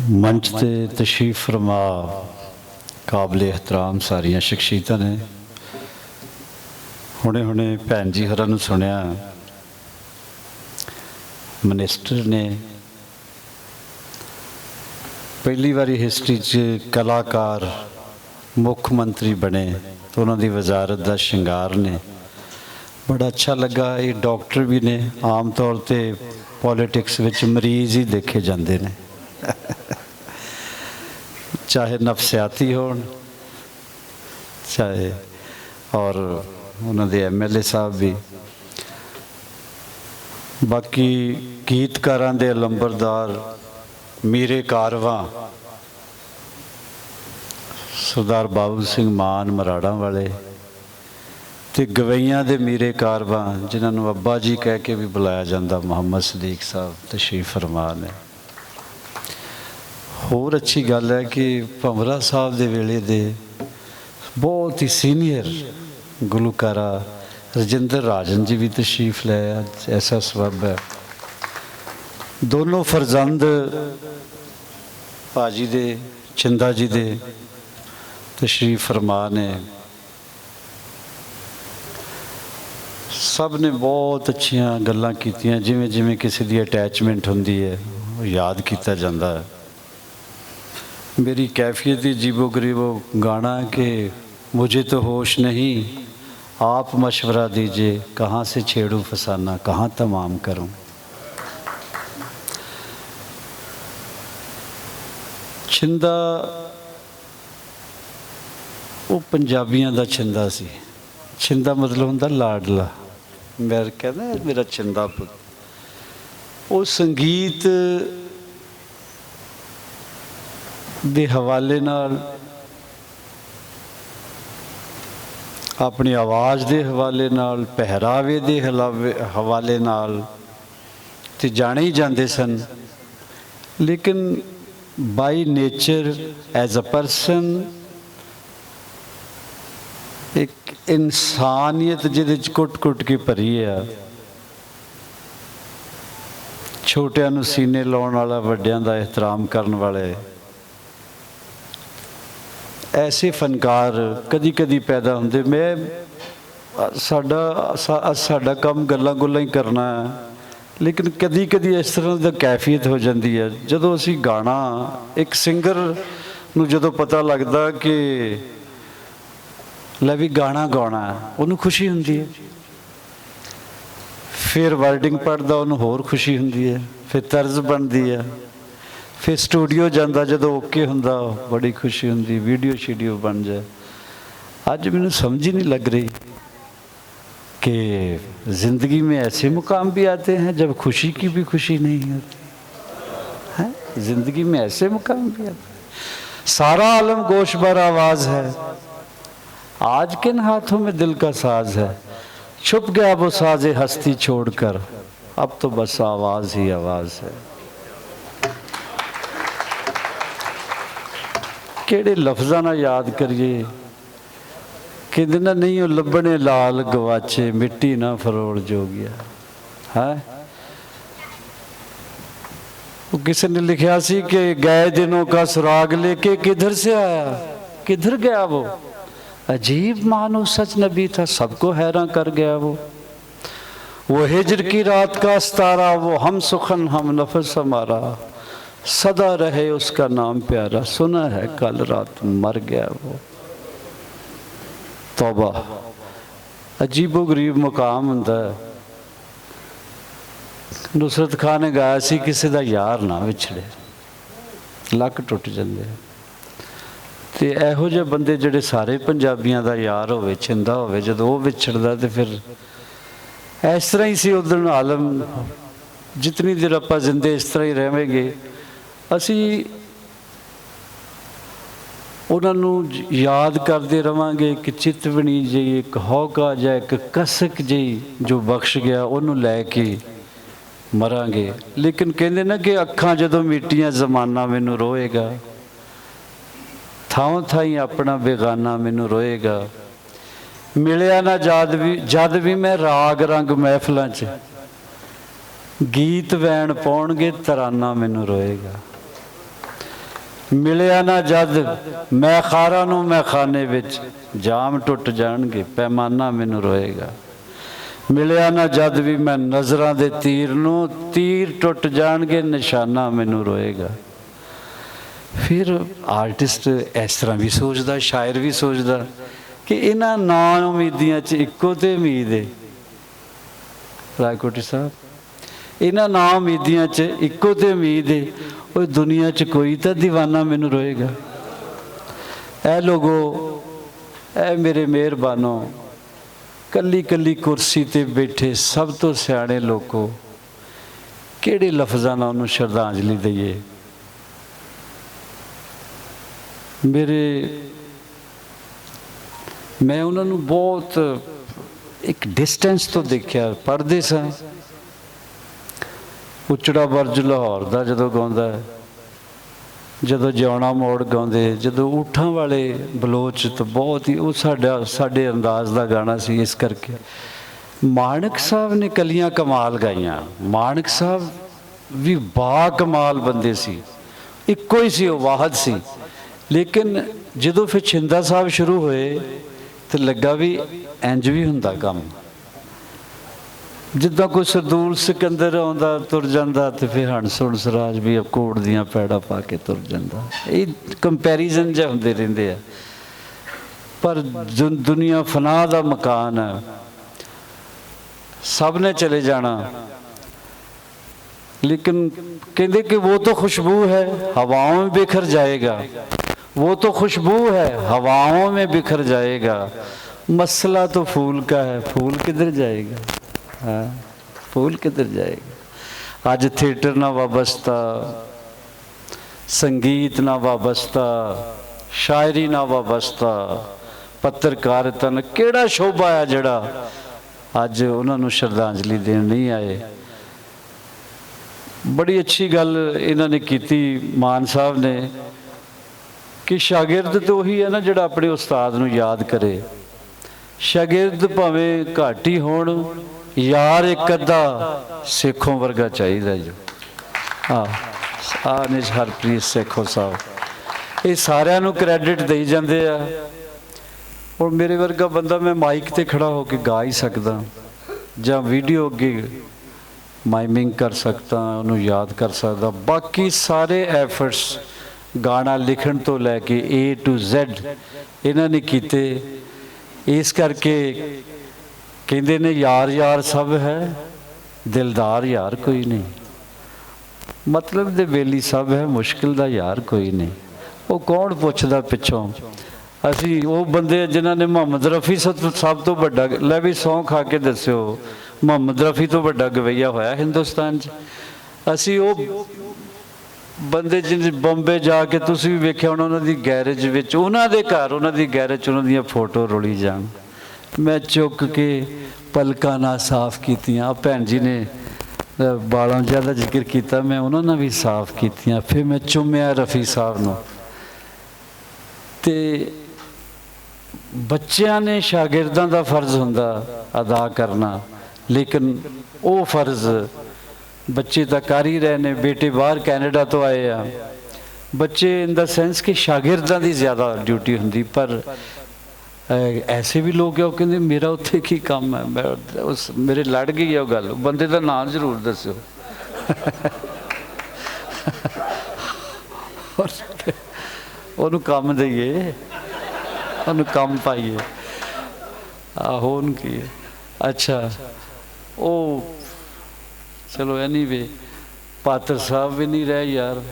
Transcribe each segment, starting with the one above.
ਮੰਚ ਤੇ ਤਸ਼ਰੀਫ ਫਰਮਾ ਕਾਬਲੇ ਇhtਰਾਮ ਸਾਰੀਆਂ ਸ਼ਖਸੀਅਤਾਂ ਨੇ। ਹੁਣੇ ਹੁਣੇ ਭੈਣ ਜੀ ਹਰਾਂ ਨੂੰ ਸੁਣਿਆ, ਮਿਨਿਸਟਰ ਨੇ ਪਹਿਲੀ ਵਾਰੀ ਹਿਸਟਰੀ 'ਚ ਕਲਾਕਾਰ, ਮੁੱਖ ਮੰਤਰੀ ਬਣੇ ਤਾਂ ਉਹਨਾਂ ਦੀ ਵਜ਼ਾਰਤ ਦਾ ਸ਼ਿੰਗਾਰ ਨੇ। ਬੜਾ ਅੱਛਾ ਲੱਗਾ, ਇਹ ਡਾਕਟਰ ਵੀ ਨੇ, ਆਮ ਤੌਰ ਤੇ ਪੋਲਿਟਿਕਸ ਵਿੱਚ ਮਰੀਜ਼ ਹੀ ਦੇਖੇ ਜਾਂਦੇ ਨੇ। ਚਾਹੇ ਨਫਸਿਆਤੀ ਹੋਣ ਚਾਹੇ ਔਰ ਉਹਨਾਂ ਦੇ ਐਮਐਲਏ ਸਾਹਿਬ ਵੀ ਬਾਕੀ ਗੀਤਕਾਰਾਂ ਦੇ ਲੰਬਰਦਾਰ ਮੀਰੇ ਕਾਰਵਾਂ ਸਰਦਾਰ ਬਾਬੂ ਸਿੰਘ ਮਾਨ ਮਰਾੜਾਂ ਵਾਲੇ ਤੇ ਗਵਈਆਂ ਦੇ ਮੀਰੇ ਕਾਰਵਾਂ ਜਿਨ੍ਹਾਂ ਨੂੰ ਅੱਬਾ ਜੀ ਕਹਿ ਕੇ ਵੀ ਬੁਲਾਇਆ ਜਾਂਦਾ ਮੁਹੰਮਦ ਸਦੀਕ ਸਾਹਿਬ ਤਸ਼ਰੀਫ ਫਰਮਾਨ ਨੇ ਹੋਰ ਅੱਛੀ ਗੱਲ ਹੈ ਕਿ ਭੰਵਰਾ ਸਾਹਿਬ ਦੇ ਵੇਲੇ ਦੇ ਬਹੁਤ ਹੀ ਸੀਨੀਅਰ ਗੁਲੂਕਾਰਾ ਰਜਿੰਦਰ ਰਾਜਨ ਜੀ ਵੀ ਤਸ਼ਰੀਫ ਲੈ ਆਏ। ਅੱਜ ਐਸਾ ਸਬਬ ਹੈ ਦੋਨੋਂ ਫਰਜ਼ੰਦ ਭਾਜੀ ਦੇ, ਚਿੰਦਾ ਜੀ ਦੇ ਤਸ਼ਰੀਫ ਫਰਮਾ ਨੇ ਸਭ ਨੇ ਬਹੁਤ ਅੱਛੀਆਂ ਗੱਲਾਂ ਕੀਤੀਆਂ ਜਿਵੇਂ ਜਿਵੇਂ ਕਿਸੇ ਦੀ ਅਟੈਚਮੈਂਟ ਹੁੰਦੀ ਹੈ, ਉਹ ਯਾਦ ਕੀਤਾ ਜਾਂਦਾ ਹੈ मेरी कैफियत ही जीबो गरीबो गाना कि मुझे तो होश नहीं आप मशवरा दीजिए कहाँ से छेड़ूं फसाना कहाँ तमाम करूं ਛਿੰਦਾ ਉਹ ਪੰਜਾਬੀਆਂ ਦਾ ਛਿੰਦਾ ਸੀ ਛਿੰਦਾ ਮਤਲਬ ਹੁੰਦਾ ਲਾਡਲਾ ਮੈਂ ਕਹਿੰਦਾ ਇਹ ਮੇਰਾ ਛਿੰਦਾ ਪੁੱਤ ਉਹ ਸੰਗੀਤ ਦੇ ਹਵਾਲੇ ਨਾਲ ਆਪਣੀ ਆਵਾਜ਼ ਦੇ ਹਵਾਲੇ ਨਾਲ, ਪਹਿਰਾਵੇ ਦੇ ਹਲਾਵੇ- ਹਵਾਲੇ ਨਾਲ ਤੇ ਜਾਣੇ ਹੀ ਜਾਂਦੇ ਸਨ। ਲੇਕਿਨ by nature as a person ਇੱਕ ਇਨਸਾਨੀਅਤ ਜਿਹਦੇ ਚ ਕੁੱਟ-ਕੁੱਟ ਕੇ ਭਰੀ ਆ। ਛੋਟਿਆਂ ਨੂੰ ਸੀਨੇ ਲਾਉਣ ਵਾਲਾ, ਵੱਡਿਆਂ ਦਾ ਇਹਤਰਾਮ ਕਰਨ ਵਾਲੇ। ਐਸੇ ਫਨਕਾਰ ਕਦੀ ਕਦੀ ਪੈਦਾ ਹੁੰਦੇ। ਮੈਂ, ਸਾਡਾ ਸਾਡਾ ਕੰਮ ਗੱਲਾਂ ਗੁੱਲਾਂ ਹੀ ਕਰਨਾ ਲੇਕਿਨ ਕਦੀ ਕਦੀ ਇਸ ਤਰ੍ਹਾਂ ਦਾ ਕੈਫੀਅਤ ਹੋ ਜਾਂਦੀ ਹੈ। ਜਦੋਂ ਅਸੀਂ ਗਾਣਾ, ਇੱਕ ਸਿੰਗਰ ਨੂੰ ਜਦੋਂ ਪਤਾ ਲੱਗਦਾ ਕਿ ਲੈ ਵੀ ਗਾਣਾ ਗਾਉਣਾ ਉਹਨੂੰ ਖੁਸ਼ੀ ਹੁੰਦੀ ਹੈ। ਫਿਰ ਵਰਡਿੰਗ ਪੜਦਾ ਉਹਨੂੰ ਹੋਰ ਖੁਸ਼ੀ ਹੁੰਦੀ ਹੈ। ਫਿਰ ਤਰਜ਼ ਬਣਦੀ ਹੈ। پھر ਸਟੂਡੀਓ جانا ਜਦੋਂ اوکے ہوں بڑی خوشی ہوں ویڈیو شیڈیو بن جائے ਅੱਜ ਮੈਨੂੰ سمجھ ہی نہیں لگ رہی کہ زندگی میں ایسے مقام بھی آتے ہیں جب خوشی کی بھی خوشی نہیں ہوتی ہے زندگی میں ایسے مقام بھی آتے ہیں سارا عالم گوش بر آواز ہے آج کن ہاتھوں میں دل کا ساز ہے چھپ گیا وہ ساز ہستی چھوڑ کر اب تو بس آواز ہی آواز ہے ਕਿਹੜੇ ਲਫ਼ਜ਼ਾਂ ਨਾਲ ਯਾਦ ਕਰੀਏ ਕਹਿੰਦੇ ਨਾ ਨਹੀਂ ਉਹ ਲੱਭਣੇ ਲਾਲ ਗਵਾਚੇ ਮਿੱਟੀ ਨਾ ਫਰੋਲ ਜੋ ਗਿਆ ਹੈ ਉਹ ਕਿਸੇ ਨੇ ਲਿਖਿਆ ਸੀ ਕਿ ਗਏ ਦਿਨੋਂ का सुराग लेके किधर से आया किधर गया वो अजीब मानो सच नबी था सबको हैरान कर गया वो वो हिजर की रात का सतारा वो हम सुखन हम नफस हमारा सदा रहे उसका नाम प्यारा सुना है कल रात मर गया वो तौबा ਅਜੀਬੋ ਗਰੀਬ ਮੁਕਾਮ ਹੁੰਦਾ ਹੈ। ਨੁਸਰਤ ਖਾਨ ਨੇ ਗਾਇਆ ਸੀ ਕਿਸੇ ਦਾ ਯਾਰ ਨਾ ਵਿਛੜੇ ਲੱਕ ਟੁੱਟ ਜਾਂਦੇ ਆ। ਤੇ ਇਹੋ ਜਿਹੇ ਬੰਦੇ ਜਿਹੜੇ ਸਾਰੇ ਪੰਜਾਬੀਆਂ ਦਾ ਯਾਰ ਹੋਵੇ ਛਿੰਦਾ ਹੋਵੇ ਜਦੋਂ ਉਹ ਵਿਛੜਦਾ ਤੇ ਫਿਰ ਇਸ ਤਰ੍ਹਾਂ ਹੀ ਸੀ ਉਦੋਂ ਆਲਮ ਜਿਤਨੀ ਦੇਰ ਆਪਾਂ ਜ਼ਿੰਦੇ ਇਸ ਤਰ੍ਹਾਂ ਹੀ ਰਹਾਂਗੇ ਅਸੀਂ ਉਹਨਾਂ ਨੂੰ ਯਾਦ ਕਰਦੇ ਰਵਾਂਗੇ ਇੱਕ ਚਿਤਵਣੀ ਜਿਹੀ ਇੱਕ ਹੌਕਾ ਜਾਂ ਇੱਕ ਕਸਕ ਜਿਹੀ ਜੋ ਬਖਸ਼ ਗਿਆ, ਉਹਨੂੰ ਲੈ ਕੇ ਮਰਾਂਗੇ। ਲੇਕਿਨ ਕਹਿੰਦੇ ਨਾ ਕਿ ਅੱਖਾਂ ਜਦੋਂ ਮਿੱਟੀਆਂ, ਜ਼ਮਾਨਾ ਮੈਨੂੰ ਰੋਏਗਾ। ਥਾਂ ਥਾਈ ਆਪਣਾ ਬੇਗਾਨਾ ਮੈਨੂੰ ਰੋਏਗਾ। ਮਿਲਿਆ ਨਾ ਜਦ ਵੀ ਜਦ ਵੀ ਮੈਂ ਰਾਗ ਰੰਗ ਮਹਿਫਲਾਂ 'ਚ ਗੀਤ ਵੈਣ ਪਾਉਣਗੇ, ਤਰਾਨਾ ਮੈਨੂੰ ਰੋਏਗਾ। ਮਿਲਿਆ ਨਾ ਜਦ, ਮੈਂ ਖਾਰਾ ਨੂੰ ਮੈਂ ਖਾਨੇ ਵਿੱਚ ਜਾਮ ਟੁੱਟ ਜਾਣਗੇ, ਪੈਮਾਨਾ ਮੈਨੂੰ ਰੋਏਗਾ। ਮਿਲਿਆ ਨਾ ਜਦ ਵੀ ਮੈਂ ਨਜ਼ਰਾਂ ਦੇ ਤੀਰ ਨੂੰ, ਤੀਰ ਟੁੱਟ ਜਾਣਗੇ, ਨਿਸ਼ਾਨਾ ਮੈਨੂੰ ਰੋਏਗਾ। ਫਿਰ ਆਰਟਿਸਟ ਇਸ ਤਰ੍ਹਾਂ ਵੀ ਸੋਚਦਾ, ਸ਼ਾਇਰ ਵੀ ਸੋਚਦਾ ਕਿ ਇਹਨਾਂ ਨਾ ਉਮੀਦੀਆਂ 'ਚ ਇੱਕੋ ਤੇ ਉਮੀਦ ਹੈ ਰਾਏਕੋਟੀ ਸਾਹਿਬ? ਇਹਨਾਂ ਨਾ ਉਮੀਦੀਆਂ 'ਚ ਇੱਕੋ ਤੇ ਉਮੀਦ ਏ, ਉਹ ਦੁਨੀਆ 'ਚ ਕੋਈ ਤਾਂ دیਵਾਨਾ ਮੈਨੂੰ ਰੋਏਗਾ। ਐ ਲੋਗੋ, ਐ ਮੇਰੇ ਮਿਹਰਬਾਨੋ ਕੱਲੀ ਕੱਲੀ ਕੁਰਸੀ ਤੇ ਬੈਠੇ ਸਭ ਤੋਂ ਸਿਆਣੇ ਲੋਕੋ, ਕਿਹੜੇ ਲਫ਼ਜ਼ਾਂ ਨਾਲ ਉਹਨੂੰ ਸ਼ਰਧਾਂਜਲੀ ਦਈਏ? ਮੇਰੇ, ਮੈਂ ਉਹਨਾਂ ਨੂੰ ਬਹੁਤ ਇੱਕ ਡਿਸਟੈਂਸ ਤੋਂ ਦੇਖਿਆ, ਪੜ੍ਹਦੇ ਸਾਂ। ਉਚੜਾ ਵਰਜ ਲਾਹੌਰ ਦਾ ਜਦੋਂ ਗਾਉਂਦਾ ਹੈ, ਜਦੋਂ ਜਿਉਣਾ ਮੋੜ ਗਾਉਂਦੇ ਜਦੋਂ ਊਠਾਂ ਵਾਲੇ ਬਲੋਚ ਤਾਂ ਬਹੁਤ ਹੀ ਉਹ ਸਾਡਾ ਸਾਡੇ ਅੰਦਾਜ਼ ਦਾ ਗਾਣਾ ਸੀ ਇਸ ਕਰਕੇ। ਮਾਨਕ ਸਾਹਿਬ ਨੇ ਕਲੀਆਂ ਕਮਾਲ ਗਾਈਆਂ। ਮਾਨਕ ਸਾਹਿਬ ਵੀ ਬਾ ਕਮਾਲ ਬੰਦੇ ਸੀ। ਇੱਕੋ ਹੀ ਸੀ ਉਹ ਵਾਹਦ ਸੀ। ਲੇਕਿਨ ਜਦੋਂ ਫਿਰ ਛਿੰਦਾ ਸਾਹਿਬ ਸ਼ੁਰੂ ਹੋਏ ਤੇ ਲੱਗਾ ਵੀ ਇੰਜ ਵੀ ਹੁੰਦਾ ਕੰਮ। ਜਿੱਦਾਂ ਕੋਈ ਸਰਦੂਲ ਸਿਕੰਦਰ ਆਉਂਦਾ ਤੁਰ ਜਾਂਦਾ ਤੇ ਫਿਰ ਹੰਸ ਹੁਣਸ ਰਾਜ ਵੀ ਕੋੜ ਦੀਆਂ ਪੈੜਾ ਪਾ ਕੇ ਤੁਰ ਜਾਂਦਾ ਇਹ ਕੰਪੈਰੀਜ਼ਨ ਜਿਹਾ ਹੁੰਦੇ ਰਹਿੰਦੇ ਆ ਪਰ ਦੁ- ਦੁਨੀਆ ਫਨਾ ਦਾ ਮਕਾਨ ਹੈ ਸਭ ਨੇ ਚਲੇ ਜਾਣਾ लेकिन कहते कि वो तो खुशबू है हवाओं में बिखर जाएगा वो तो खुशबू है हवाओं में बिखर जाएगा मसला तो फूल का है फूल किधर जाएगा ਫੂਲ ਕਿੱਧਰ ਜਾਏਗਾ? ਅੱਜ ਥੀਏਟਰ ਨਾਲ ਵਾਬਸਤਾ, ਸੰਗੀਤ ਨਾਲ ਵਾਬਸਤਾ, ਸ਼ਾਇਰੀ ਨਾਲ ਵਾਬਸਤਾ ਪੱਤਰਕਾਰਤਾ ਨਾਲ ਕਿਹੜਾ ਸ਼ੋਭਾ ਆ ਜਿਹੜਾ ਅੱਜ ਉਹਨਾਂ ਨੂੰ ਸ਼ਰਧਾਂਜਲੀ ਦੇਣ ਨਹੀਂ ਆਏ? ਬੜੀ ਅੱਛੀ ਗੱਲ ਇਹਨਾਂ ਨੇ ਕੀਤੀ ਮਾਨ ਸਾਹਿਬ ਨੇ ਕਿ ਸ਼ਾਗਿਰਦ ਤੇ ਉਹੀ ਹੈ ਨਾ ਜਿਹੜਾ ਆਪਣੇ ਉਸਤਾਦ ਨੂੰ ਯਾਦ ਕਰੇ। ਸ਼ਾਗਿਰਦ ਭਾਵੇਂ ਘਾਟੀ ਹੋਣ ਯਾਰ ਇੱਕ ਅੱਧਾ ਸੇਖੋਂ ਵਰਗਾ ਚਾਹੀਦਾ ਜੀ। ਆ ਆ ਨੇ ਹਰਪ੍ਰੀਤ ਸੇਖੋ ਸਾਹਿਬ। ਇਹ ਸਾਰਿਆਂ ਨੂੰ ਕ੍ਰੈਡਿਟ ਦੇਈ ਜਾਂਦੇ ਆ। ਔਰ ਮੇਰੇ ਵਰਗਾ ਬੰਦਾ ਮੈਂ ਮਾਈਕ ਤੇ ਖੜਾ ਹੋ ਕੇ ਗਾ ਹੀ ਸਕਦਾ। ਜਾਂ ਵੀਡੀਓ ਅੱਗੇ ਮਾਈਮਿੰਗ ਕਰ ਸਕਦਾ, ਉਹਨੂੰ ਯਾਦ ਕਰ ਸਕਦਾ। ਬਾਕੀ ਸਾਰੇ ਐਫਰਟਸ ਗਾਣਾ ਲਿਖਣ ਤੋਂ ਲੈ ਕੇ A to Z ਇਹਨਾਂ ਨੇ ਕੀਤੇ। ਇਸ ਕਰਕੇ ਕਹਿੰਦੇ ਨੇ, ਯਾਰ ਯਾਰ ਸਭ ਹੈ, ਦਿਲਦਾਰ ਯਾਰ ਕੋਈ ਨਹੀਂ। ਮਤਲਬ ਦੇ ਵੇਲੀ ਸਭ ਹੈ, ਮੁਸ਼ਕਿਲ ਦਾ ਯਾਰ ਕੋਈ ਨਹੀਂ। ਉਹ ਕੌਣ ਪੁੱਛਦਾ ਪਿੱਛੋਂ? ਅਸੀਂ ਉਹ ਬੰਦੇ ਜਿਨ੍ਹਾਂ ਨੇ ਮੁਹੰਮਦ ਰਫੀ ਸਭ ਤੋਂ ਵੱਡਾ ਲੈ ਵੀ ਸੌਂ ਖਾ ਕੇ ਦੱਸਿਓ, ਮੁਹੰਮਦ ਰਫੀ ਤੋਂ ਵੱਡਾ ਗਵਈਆ ਹੋਇਆ ਹਿੰਦੁਸਤਾਨ 'ਚ। ਅਸੀਂ ਉਹ ਬੰਦੇ ਜਿਹਨੇ ਬੰਬੇ ਜਾ ਕੇ ਤੁਸੀਂ ਵੀ ਵੇਖਿਆ ਹੋਣਾ ਉਹਨਾਂ ਦੀ ਗੈਰੇਜ ਵਿੱਚ, ਉਹਨਾਂ ਦੇ ਘਰ, ਉਹਨਾਂ ਦੀ ਗੈਰੇਜ 'ਚ ਉਹਨਾਂ ਦੀਆਂ ਫੋਟੋ ਰੋਲੀ ਜਾਣ। ਮੈਂ ਚੁੱਕ ਕੇ ਪਲਕਾਂ ਨਾਲ ਸਾਫ਼ ਕੀਤੀਆਂ। ਭੈਣ ਜੀ ਨੇ ਬਾਲਾਂ ਜਿਹਾ ਦਾ ਜ਼ਿਕਰ ਕੀਤਾ, ਮੈਂ ਉਹਨਾਂ ਨਾਲ ਵੀ ਸਾਫ਼ ਕੀਤੀਆਂ। ਫਿਰ ਮੈਂ ਚੁੰਮਿਆ ਰਫੀ ਸਾਹਿਬ ਨੂੰ। ਤੇ ਬੱਚਿਆਂ ਨੇ ਸ਼ਾਗਿਰਦਾਂ ਦਾ ਫਰਜ਼ ਹੁੰਦਾ ਅਦਾ ਕਰਨਾ, ਲੇਕਿਨ ਉਹ ਫਰਜ਼ ਬੱਚੇ ਤਾਂ ਕਰ ਹੀ ਰਹੇ ਨੇ। ਬੇਟੇ ਬਾਹਰ ਕੈਨੇਡਾ ਤੋਂ ਆਏ ਆ। ਬੱਚੇ ਇਨ ਦਾ ਸੈਂਸ ਕਿ ਸ਼ਾਗਿਰਦਾਂ ਦੀ ਜ਼ਿਆਦਾ ਡਿਊਟੀ ਹੁੰਦੀ, ਪਰ ਐਸੇ ਵੀ ਲੋਕ ਆ, ਉਹ ਕਹਿੰਦੇ ਮੇਰਾ ਉੱਥੇ ਕੀ ਕੰਮ ਹੈ? ਮੈਂ ਉਸ ਮੇਰੇ ਲੜ ਗਈ ਆ ਉਹ ਗੱਲ। ਬੰਦੇ ਦਾ ਨਾਮ ਜ਼ਰੂਰ ਦੱਸਿਓ। ਉਹਨੂੰ ਕੰਮ ਦਈਏ। ਉਹਨੂੰ ਕੰਮ ਪਾਈਏ। ਆਹੋ ਉਹਨੂੰ ਕੀ ਹੈ? ਅੱਛਾ। ਉਹ ਚਲੋ ਐਨੀਵੇ ਪਾਤਰ ਸਾਹਿਬ ਵੀ ਨਹੀਂ ਰਹੇ ਯਾਰ।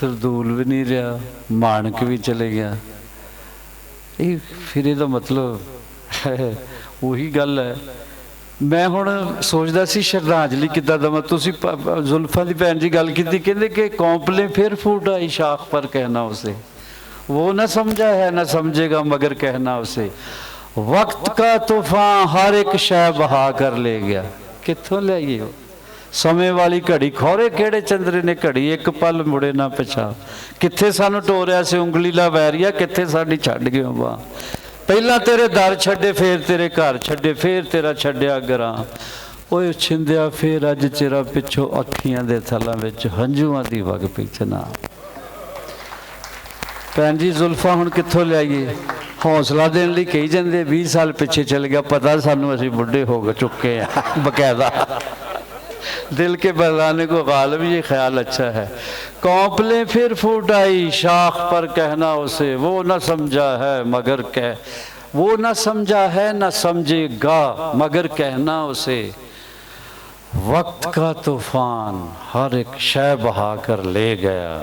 ਸਰਦੂਲ ਵੀ ਨਹੀਂ ਰਿਹਾ। ਮਾਨਕ ਵੀ ਚਲੇ ਗਿਆ। ਇਹ ਫਿਰ ਇਹਦਾ ਮਤਲਬ ਹੈ, ਉਹੀ ਗੱਲ ਹੈ ਮੈਂ ਹੁਣ ਸੋਚਦਾ ਸੀ ਸ਼ਰਧਾਂਜਲੀ ਕਿੱਦਾਂ ਦਵਾਂ ਤੁਸੀਂ ਪ- ਪ- ਜ਼ੁਲਫਾਂ ਦੀ ਭੈਣ ਜੀ ਗੱਲ ਕੀਤੀ ਕਹਿੰਦੇ ਕਿ ਕੌਂਪਲੇ ਫਿਰ ਫੂਟ ਆਈ ਸ਼ਾਖ ਪਰ ਕਹਿਣਾ ਉਸੇ वो न समझा है न समझेगा मगर कहना उसे वक्त का तूफान हर एक शय बहा कर ले गया ਕਿੱਥੋਂ ਲਿਆਈਏ ਉਹ ਸਮੇਂ ਵਾਲੀ ਘੜੀ, ਖੋਰੇ ਕਿਹੜੇ ਚੰਦਰੇ ਨੇ ਘੜੀ, ਇੱਕ ਪਲ ਮੁੜੇ ਨਾ ਪਿਛਾ ਕਿੱਥੇ ਸਾਨੂੰ ਟੋਰਿਆ ਸੀ ਉਂਗਲੀ ਲਾ ਵੈਰੀਆ, ਕਿੱਥੇ ਸਾਡੀ ਛੱਡ ਗਿਓ ਬਾ ਪਹਿਲਾਂ ਤੇਰੇ ਦਰ ਛੱਡੇ, ਫੇਰ ਤੇਰੇ ਘਰ ਛੱਡੇ, ਫੇਰ ਤੇਰਾ ਛੱਡਿਆ ਗਰਾਂ। ਓਏ ਛਿੰਦਿਆ, ਫੇਰ ਅੱਜ ਚਿਹਰਾ ਪਿੱਛੋਂ ਅੱਖੀਆਂ ਦੇ ਥਲਾਂ ਵਿੱਚ ਹੰਝੂਆਂ ਦੀ ਵਗ ਪਿਛਨਾ ਭੈਣ ਜੀ, ਜ਼ੁਲਫਾ ਹੁਣ ਕਿੱਥੋਂ ਲਿਆਈਏ? ਹੌਸਲਾ ਦੇਣ ਲਈ ਕਹੀ ਜਾਂਦੇ 20 ਸਾਲ ਪਿੱਛੇ ਚਲ ਗਿਆ, ਪਤਾ ਸਾਨੂੰ ਅਸੀਂ ਬੁੱਢੇ ਹੋ ਚੁੱਕੇ ਆ, ਬਕਾਇਦਾ। دل کے بہلانے کو غالب، یہ خیال اچھا ہے۔ کونپلیں پھر فوٹ آئی، شاخ پر کہنا اسے، وہ نہ سمجھا ہے مگر کہ وہ نہ سمجھا ہے، نہ سمجھے گا مگر کہنا اسے۔ وقت کا طوفان ہر ایک شے بہا کر لے گیا۔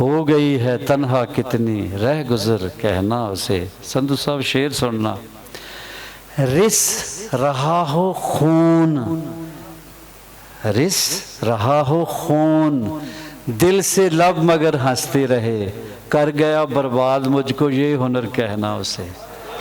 ہو گئی ہے تنہا کتنی، رہ گزر کہنا اسے۔ سندھو صاحب، شعر سننا۔ رس رہا ہو خون۔ रिस रहा हो खून दिल से लब मगर हंसते रहे कर गया बर्बाद मुझको ये हुनर कहना उसे